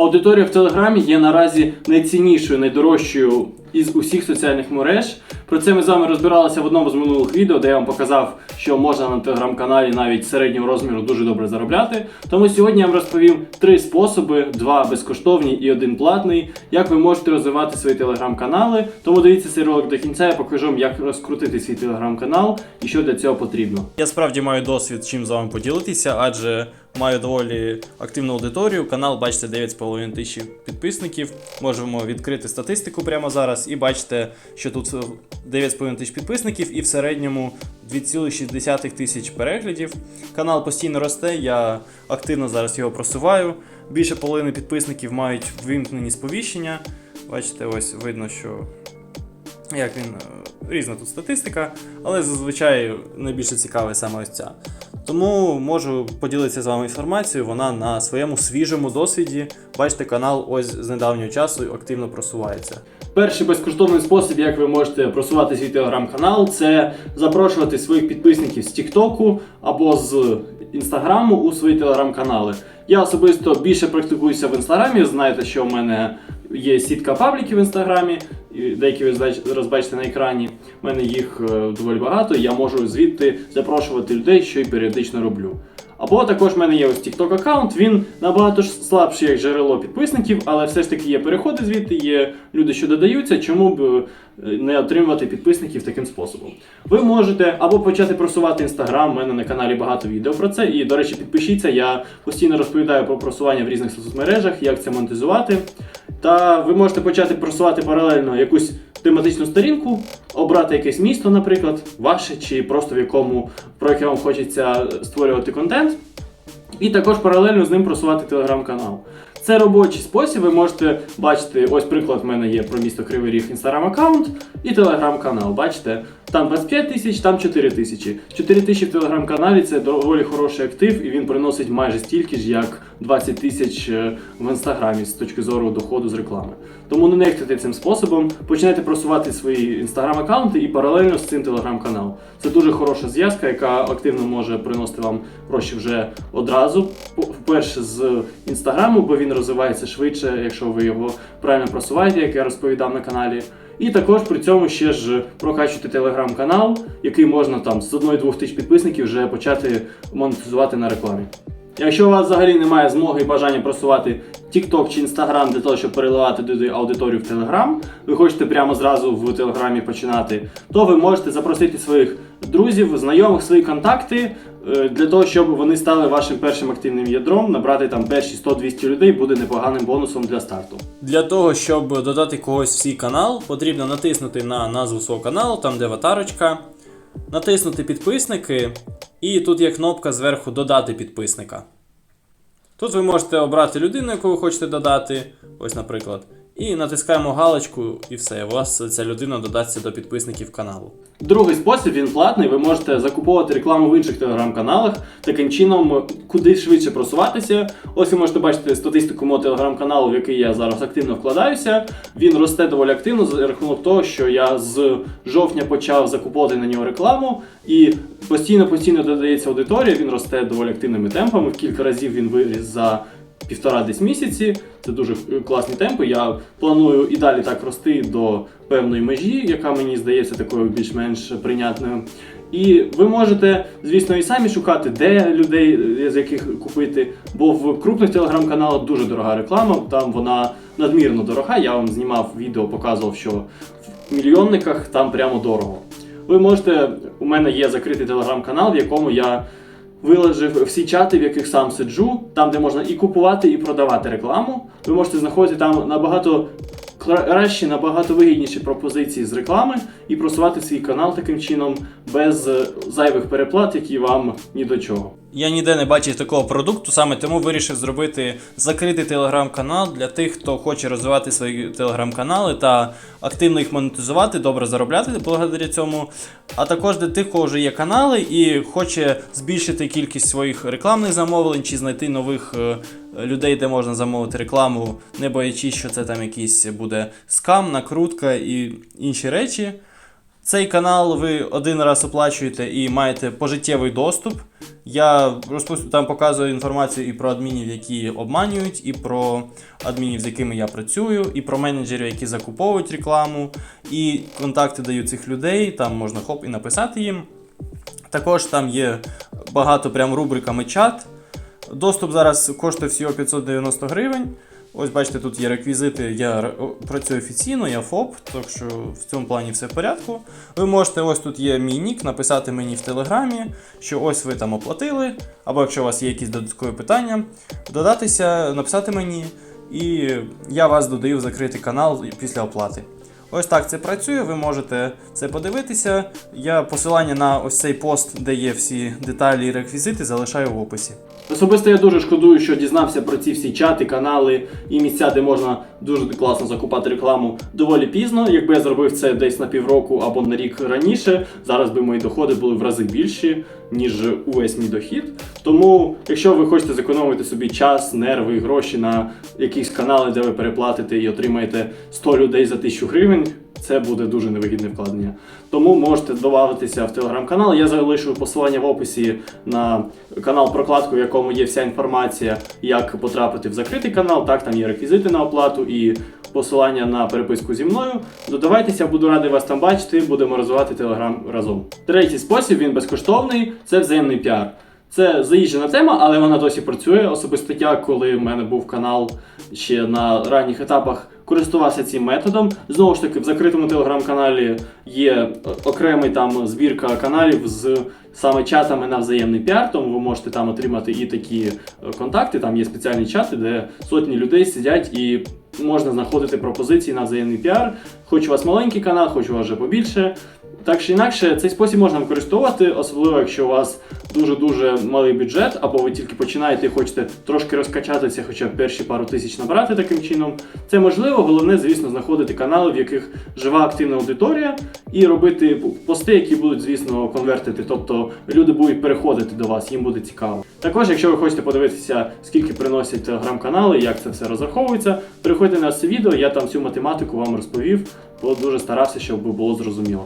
Аудиторія в Телеграмі є наразі найціннішою, найдорожчою із усіх соціальних мереж. Про це ми з вами розбиралися в одному з минулих відео, де я вам показав, що можна на телеграм-каналі навіть середнього розміру дуже добре заробляти. Тому сьогодні я вам розповім три способи: два безкоштовні і один платний, як ви можете розвивати свої телеграм-канали. Тому дивіться цей ролик до кінця, я покажу вам, як розкрутити свій телеграм-канал і що для цього потрібно. Я справді маю досвід чим з вами поділитися, адже маю доволі активну аудиторію. Канал, бачите, 9,5 тисяч підписників. Можемо відкрити статистику прямо зараз і бачите, що тут 9,5 тисяч підписників і в середньому 2,6 тисяч переглядів. Канал постійно росте, я активно зараз його просуваю. Більше половини підписників мають вимкнені сповіщення. Бачите, ось видно, що як він е, різна тут статистика, але зазвичай найбільше цікаве саме ось ця. Тому можу поділитися з вами інформацією. Вона на своєму свіжому досвіді. Бачите, канал ось з недавнього часу активно просувається. Перший безкоштовний спосіб, як ви можете просувати свій телеграм-канал, це запрошувати своїх підписників з Тіктоку або з Інстаграму у свої телеграм-канали. Я особисто більше практикуюся в інстаграмі. Знаєте, що в мене є сітка пабліків в інстаграмі, деякі ви знач- розбачите на екрані. У мене їх е, доволі багато. Я можу звідти запрошувати людей, що й періодично роблю. Або також в мене є ось TikTok аккаунт, він набагато ж слабший як джерело підписників, але все ж таки є переходи звідти, є люди, що додаються, чому б е, не отримувати підписників таким способом. Ви можете або почати просувати інстаграм, у мене на каналі багато відео про це. І, до речі, підпишіться, я постійно розповідаю про просування в різних соцмережах, як це монетизувати. Та ви можете почати просувати паралельно якусь тематичну сторінку, обрати якесь місто, наприклад, ваше, чи просто в якому про яке вам хочеться створювати контент. І також паралельно з ним просувати телеграм-канал. Це робочий спосіб. Ви можете бачити, ось приклад в мене є про місто Кривий Ріг інстаграм аккаунт і телеграм-канал. Бачите, там 25 тисяч, там 4 тисячі. 4 тисячі в телеграм-каналі це доволі хороший актив, і він приносить майже стільки ж, як 20 тисяч е, в інстаграмі з точки зору доходу з реклами. Тому не нехтуйте цим способом. Починайте просувати свої інстаграм-аккаунти і паралельно з цим телеграм-канал. Це дуже хороша зв'язка, яка активно може приносити вам гроші вже одразу. Вперше з інстаграму, бо він розвивається швидше, якщо ви його правильно просуваєте, як я розповідав на каналі. І також при цьому ще ж прокачуйте телеграм-канал, який можна там з одної-двох тисяч підписників вже почати монетизувати на рекламі. Якщо у вас взагалі немає змоги і бажання просувати TikTok чи Instagram для того, щоб переливати туди аудиторію в Telegram, ви хочете прямо зразу в Телеграмі починати, то ви можете запросити своїх друзів, знайомих, свої контакти е, для того, щоб вони стали вашим першим активним ядром. Набрати там перші 100-200 людей буде непоганим бонусом для старту. Для того, щоб додати когось в свій канал, потрібно натиснути на назву свого каналу, там де аватарочка, натиснути підписники, і тут є кнопка зверху Додати підписника. Тут ви можете обрати людину, яку ви хочете додати, ось, наприклад, і натискаємо галочку, і все. У вас ця людина додасться до підписників каналу. Другий спосіб він платний. Ви можете закуповувати рекламу в інших телеграм-каналах, таким чином куди швидше просуватися. Ось ви можете бачити статистику мого телеграм-каналу, в який я зараз активно вкладаюся. Він росте доволі активно за рахунок того, що я з жовтня почав закуповувати на нього рекламу, і постійно постійно додається аудиторія. Він росте доволі активними темпами. В кілька разів він виріс за півтора десь місяці. Це дуже е, класні темпи. Я планую і далі так рости до певної межі, яка мені здається такою більш-менш прийнятною. І ви можете, звісно, і самі шукати, де людей, е, з яких купити. Бо в крупних телеграм-каналах дуже дорога реклама, там вона надмірно дорога. Я вам знімав відео, показував, що в мільйонниках там прямо дорого. Ви можете, у мене є закритий телеграм-канал, в якому я виложив всі чати, в яких сам сиджу, там, де можна і купувати, і продавати рекламу. Ви можете знаходити там набагато кращі, набагато вигідніші пропозиції з реклами і просувати свій канал таким чином без е, зайвих переплат, які вам ні до чого. Я ніде не бачив такого продукту, саме тому вирішив зробити закритий телеграм-канал для тих, хто хоче розвивати свої телеграм-канали та активно їх монетизувати, добре заробляти благодаря цьому. А також для тих, кого вже є канали і хоче збільшити кількість своїх рекламних замовлень чи знайти нових е, людей, де можна замовити рекламу, не боячись, що це там якийсь буде скам, накрутка і інші речі. Цей канал ви один раз оплачуєте і маєте пожиттєвий доступ. Я розпус... там показую інформацію і про адмінів, які обманюють, і про адмінів, з якими я працюю, і про менеджерів, які закуповують рекламу, і контакти даю цих людей. Там можна хоп і написати їм. Також там є багато прям рубриками чат. Доступ зараз коштує всього 590 гривень. Ось бачите, тут є реквізити. Я працюю офіційно, я ФОП, так що в цьому плані все в порядку. Ви можете, ось тут є мій нік, написати мені в телеграмі, що ось ви там оплатили, або якщо у вас є якісь додаткові питання, додатися, написати мені, і я вас додаю в закритий канал після оплати. Ось так це працює, ви можете це подивитися. Я посилання на ось цей пост, де є всі деталі і реквізити, залишаю в описі. Особисто я дуже шкодую, що дізнався про ці всі чати, канали і місця, де можна дуже класно закупати рекламу доволі пізно. Якби я зробив це десь на півроку або на рік раніше, зараз би мої доходи були в рази більші, ніж увесь мій дохід. Тому, якщо ви хочете зекономити собі час, нерви, гроші на якісь канали, де ви переплатите і отримаєте 100 людей за 1000 гривень, це буде дуже невигідне вкладення. Тому можете додатися в телеграм-канал. Я залишу посилання в описі на канал прокладку, в якому є вся інформація, як потрапити в закритий канал. Так, там є реквізити на оплату і посилання на переписку зі мною. Додавайтеся, буду радий вас там бачити. Будемо розвивати телеграм разом. Третій спосіб він безкоштовний це взаємний піар. Це заїжджена тема, але вона досі працює. Особисто я, коли в мене був канал ще на ранніх етапах, користувався цим методом. Знову ж таки, в закритому телеграм-каналі є е, окремий там збірка каналів з саме чатами на взаємний піар, тому ви можете там отримати і такі е, контакти. Там є спеціальні чати, де сотні людей сидять і можна знаходити пропозиції на взаємний піар. Хоч у вас маленький канал, хоч у вас вже побільше. Так чи інакше, цей спосіб можна використовувати, особливо якщо у вас дуже-дуже малий бюджет, або ви тільки починаєте і хочете трошки розкачатися, хоча б перші пару тисяч набрати таким чином. Це можливо, головне, звісно, знаходити канали, в яких жива активна аудиторія, і робити пости, які будуть, звісно, конвертити. Тобто люди будуть переходити до вас, їм буде цікаво. Також, якщо ви хочете подивитися, скільки приносять телеграм-канали, як це все розраховується, переходьте на це відео, я там всю математику вам розповів, бо дуже старався, щоб було зрозуміло.